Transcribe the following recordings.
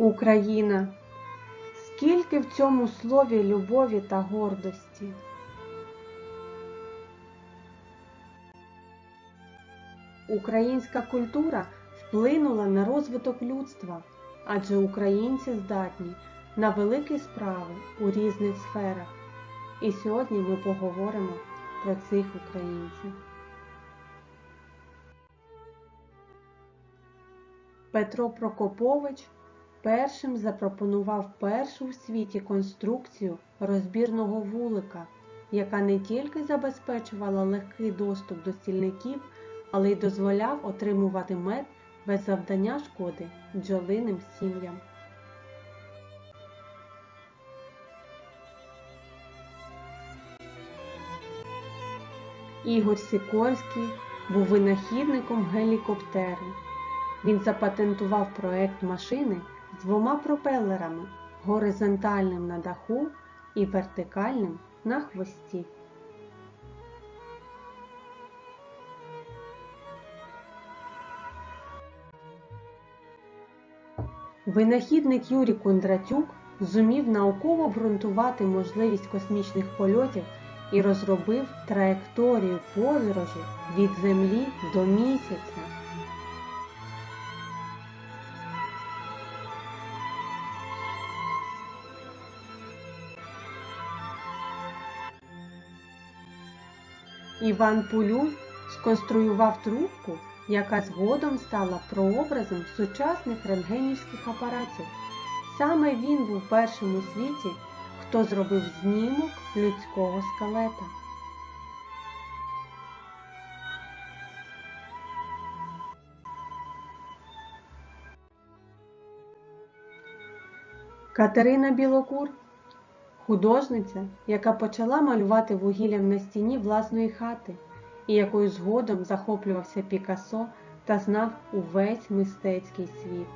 Україна. Скільки в цьому слові любові та гордості. Українська культура вплинула на розвиток людства, адже українці здатні на великі справи у різних сферах. І сьогодні ми поговоримо про цих українців. Петро Прокопович першим запропонував першу в світі конструкцію розбірного вулика, яка не тільки забезпечувала легкий доступ до стільників, але й дозволяв отримувати мед без завдання шкоди бджолиним сім'ям. Ігор Сікорський був винахідником гелікоптеру. Він запатентував проект машини двома пропелерами горизонтальним на даху і вертикальним на хвості. Винахідник Юрій Кондратюк зумів науково обґрунтувати можливість космічних польотів і розробив траєкторію подорожі від Землі до місяця. Іван Пулюй сконструював трубку, яка згодом стала прообразом сучасних рентгенівських апаратів. Саме він був першим у світі, хто зробив знімок людського скелета. Катерина Білокур художниця, яка почала малювати вугіллям на стіні власної хати, і якою згодом захоплювався Пікассо та знав увесь мистецький світ.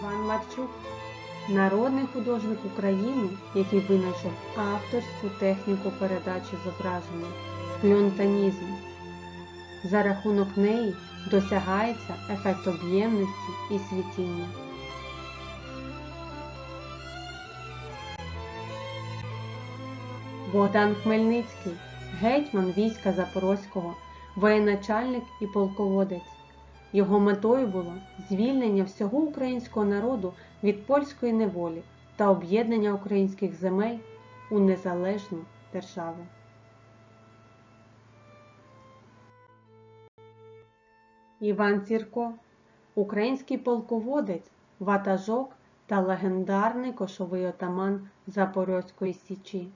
Іван Марчук народний художник України, який винайшов авторську техніку передачі зображення флюнтанізм. За рахунок неї досягається ефект об'ємності і світіння. Богдан Хмельницький, гетьман війська Запорозького, воєначальник і полководець. Його метою було звільнення всього українського народу від польської неволі та об'єднання українських земель у незалежну державу. Іван Сірко, український полководець, ватажок та легендарний кошовий отаман Запорозької Січі.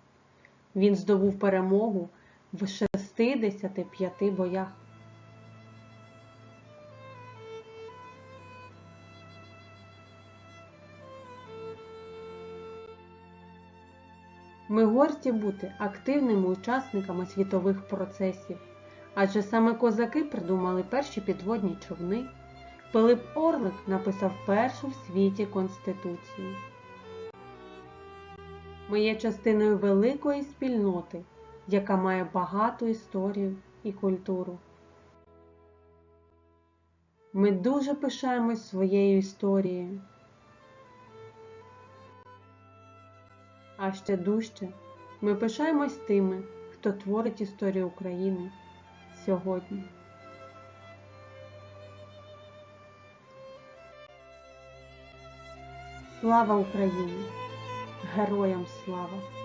Він здобув перемогу в 65 боях. Ми горді бути активними учасниками світових процесів, адже саме козаки придумали перші підводні човни. Пилип Орлик написав першу в світі Конституцію. Ми є частиною великої спільноти, яка має багату історію і культуру. Ми дуже пишаємось своєю історією. А ще дужче ми пишаємось тими, хто творить історію України сьогодні. Слава Україні! Героям слава!